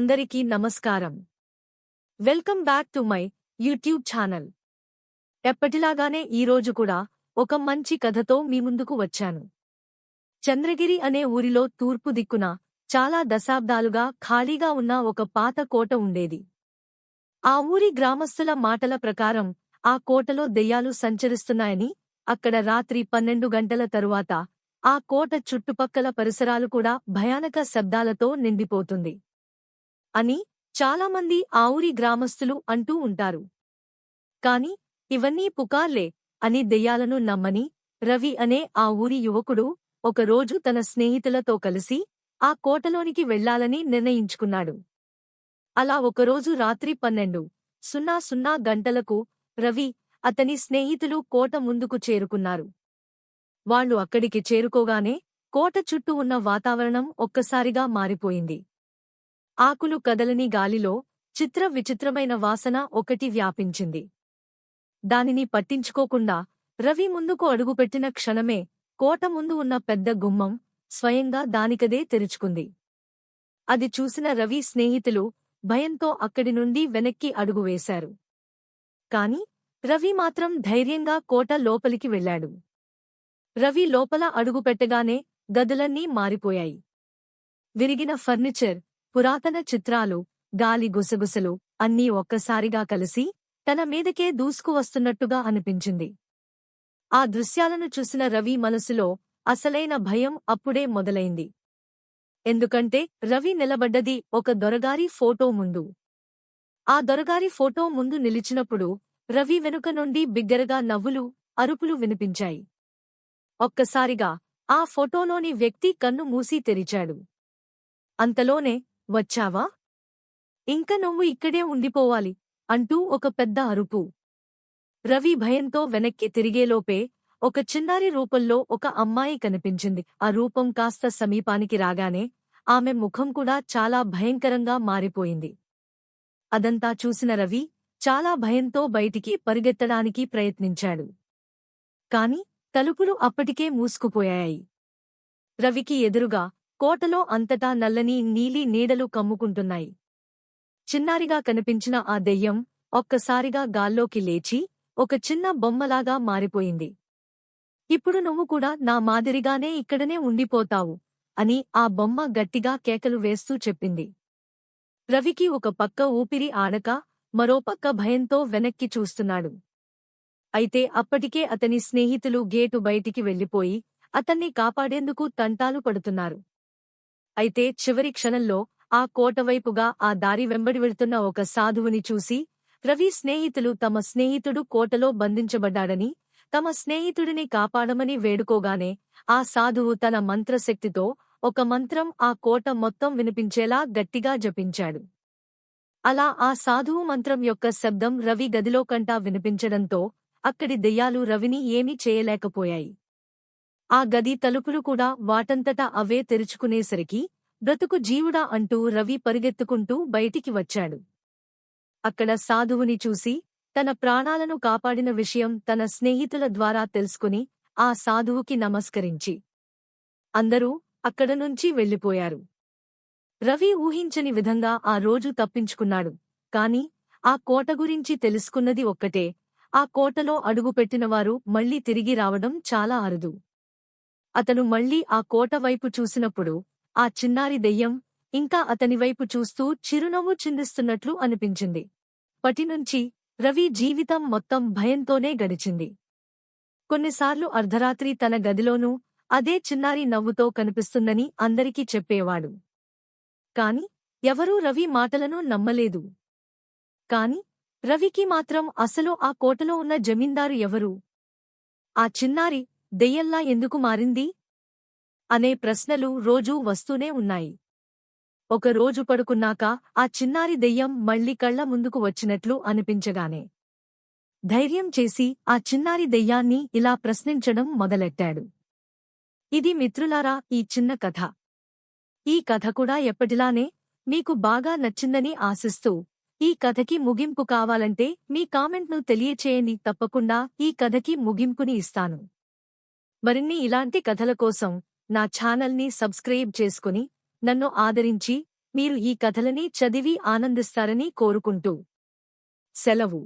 అందరికీ నమస్కారం. Welcome back to my YouTube channel. ఎప్పటిలాగానే ఈరోజు కూడా ఒక మంచి కథతో మీ ముందుకు వచ్చాను. చంద్రగిరి అనే ఊరిలో తూర్పు దిక్కున చాలా దశాబ్దాలుగా ఖాళీగా ఉన్న ఒక పాత కోట ఉండేది. ఆ ఊరి గ్రామస్తుల మాటల ప్రకారం ఆ కోటలో దెయ్యాలు సంచరిస్తున్నాయని అక్కడ రాత్రి పన్నెండు గంటల తరువాత ఆ కోట చుట్టుపక్కల పరిసరాలు కూడా భయానక శబ్దాలతో నిండిపోతుంది. అని చాలామంది ఆ ఊరి గ్రామస్తులు అంటూ ఉంటారు. కాని ఇవన్నీ పుకార్లే అని దెయ్యాలను నమ్మని రవి అనే ఆ ఊరి యువకుడు ఒకరోజు తన స్నేహితులతో కలిసి ఆ కోటలోనికి వెళ్ళాలని నిర్ణయించుకున్నాడు. అలా ఒకరోజు రాత్రి పన్నెండు సున్నా సున్నా గంటలకు రవి అతని స్నేహితులు కోట ముందుకు చేరుకున్నారు. వాళ్ళు అక్కడికి చేరుకోగానే కోట చుట్టూ ఉన్న వాతావరణం ఒక్కసారిగా మారిపోయింది. ఆకులు కదలని గాలిలో చిత్ర విచిత్రమైన వాసన ఒకటి వ్యాపించింది. దానిని పట్టించుకోకుండా రవి ముందుకు అడుగుపెట్టిన క్షణమే కోట ముందు ఉన్న పెద్ద గుమ్మం స్వయంగా దానికదే తెరుచుకుంది. అది చూసిన రవి స్నేహితులు భయంతో అక్కడి నుండి వెనక్కి అడుగువేశారు కాని రవి మాత్రం ధైర్యంగా కోట లోపలికి వెళ్ళాడు రవి లోపల అడుగుపెట్టగానే గదులన్నీ మారిపోయాయి. విరిగిన ఫర్నిచర్ పురాతన చిత్రాలు గాలి గుసగుసలు అన్నీ ఒక్కసారిగా కలిసి తన మీదకే దూసుకువస్తున్నట్టుగా అనిపించింది. ఆ దృశ్యాలను చూసిన రవి మనసులో అసలైన భయం అప్పుడే మొదలైంది. ఎందుకంటే రవి నిలబడ్డది ఒక దొరగారి ఫోటో ముందు. ఆ దొరగారి ఫోటో ముందు నిలిచినప్పుడు రవి వెనుక నుండి బిగ్గరగా నవ్వులు అరుపులు వినిపించాయి. ఒక్కసారిగా ఆ ఫోటోలోని వ్యక్తి కన్ను మూసి తెరిచాడు. అంతలోనే వచ్చావా? ఇంక నువ్వు ఇక్కడే ఉండిపోవాలి అంటూ ఒక పెద్ద అరుపు. రవి భయంతో వెనక్కి తిరిగేలోపే ఒక చిన్నారి రూపంలో ఒక అమ్మాయి కనిపించింది. ఆ రూపం కాస్త సమీపానికి రాగానే ఆమె ముఖం కూడా చాలా భయంకరంగా మారిపోయింది. అదంతా చూసిన రవి చాలా భయంతో బయటికి పరిగెత్తడానికి ప్రయత్నించాడు. కాని తలుపులు అప్పటికే మూసుకుపోయాయి. రవికి ఎదురుగా కోటలో అంతటా నల్లని నీలి నీడలు కమ్ముకుంటున్నాయి. చిన్నారిగా కనిపించిన ఆ దెయ్యం ఒక్కసారిగా గాల్లోకి లేచి ఒక చిన్న బొమ్మలాగా మారిపోయింది. ఇప్పుడు నువ్వు కూడా నా మాదిరిగానే ఇక్కడనే ఉండిపోతావు అని ఆ బొమ్మ గట్టిగా కేకలు వేస్తూ చెప్పింది. రవికి ఒక పక్క ఊపిరి ఆడక మరో పక్క భయంతో వెనక్కి చూస్తున్నాడు. అయితే అప్పటికే అతని స్నేహితులు గేటు బయటికి వెళ్ళిపోయి అతన్ని కాపాడేందుకు తంటాలు పడుతున్నారు. అయితే చివరి క్షణంలో ఆ కోటవైపుగా ఆ దారి వెంబడి వెళ్తున్న ఒక సాధువుని చూసి రవి స్నేహితులు తమ స్నేహితుడు కోటలో బంధించబడ్డాడని తమ స్నేహితుడిని కాపాడమని వేడుకోగానే ఆ సాధువు తన మంత్రశక్తితో ఒక మంత్రం ఆ కోట మొత్తం వినిపించేలా గట్టిగా జపించాడు. అలా ఆ సాధువు మంత్రం యొక్క శబ్దం రవి గదిలో కంటా వినిపించడంతో అక్కడి దెయ్యాలు రవిని ఏమీ చేయలేకపోయాయి. ఆ గది తలుపులు కూడా వాటంతటా అవే తెరుచుకునేసరికి బ్రతుకు జీవుడా అంటూ రవి పరిగెత్తుకుంటూ బయటికి వచ్చాడు. అక్కడ సాధువుని చూసి తన ప్రాణాలను కాపాడిన విషయం తన స్నేహితుల ద్వారా తెలుసుకుని ఆ సాధువుకి నమస్కరించి అందరూ అక్కడ నుంచి వెళ్ళిపోయారు రవి ఊహించని విధంగా ఆ రోజు తప్పించుకున్నాడు. కాని ఆ కోట గురించి తెలుసుకున్నది ఒక్కటే ఆ కోటలో అడుగుపెట్టినవారు మళ్ళీ తిరిగి రావడం చాలా అరుదు. అతను మళ్ళీ ఆ కోట వైపు చూసినప్పుడు ఆ చిన్నారి దెయ్యం ఇంకా అతనివైపు చూస్తూ చిరునవ్వు చిందిస్తున్నట్లు అనిపించింది. పటినుంచి రవి జీవితం మొత్తం భయంతోనే గడిచింది. కొన్నిసార్లు అర్ధరాత్రి తన గదిలోనూ అదే చిన్నారి నవ్వుతో కనిపిస్తుందని అందరికీ చెప్పేవాడు. కాని ఎవరూ రవి మాటలను నమ్మలేదు. కాని రవికి మాత్రం అసలు ఆ కోటలో ఉన్న జమీందారు ఎవరు? ఆ చిన్నారి దెయ్యంలా ఎందుకు మారింది? అనే ప్రశ్నలు రోజూ వస్తూనే ఉన్నాయి. ఒక రోజు పడుకున్నాక ఆ చిన్నారి దెయ్యం మళ్ళీ కళ్ళ ముందుకు వచ్చినట్లు అనిపించగానే ధైర్యం చేసి ఆ చిన్నారి దెయ్యాన్ని ఇలా ప్రశ్నించడం మొదలెట్టాడు. ఇది మిత్రులారా ఈ చిన్న కథ. ఈ కథ కూడా ఎప్పటిలానే మీకు బాగా నచ్చిందని ఆశిస్తూ ఈ కథకి ముగింపు కావాలంటే మీ కామెంట్ను తెలియచేయని తప్పకుండా. ఈ కథకి ముగింపుని ఇస్తాను. మరిన్ని ఇలాంటి కథల కోసం నా ఛానల్ని సబ్స్క్రైబ్ చేసుకుని నన్ను ఆదరించి మీరు ఈ కథలని చదివి ఆనందిస్తారని కోరుకుంటూ సెలవు.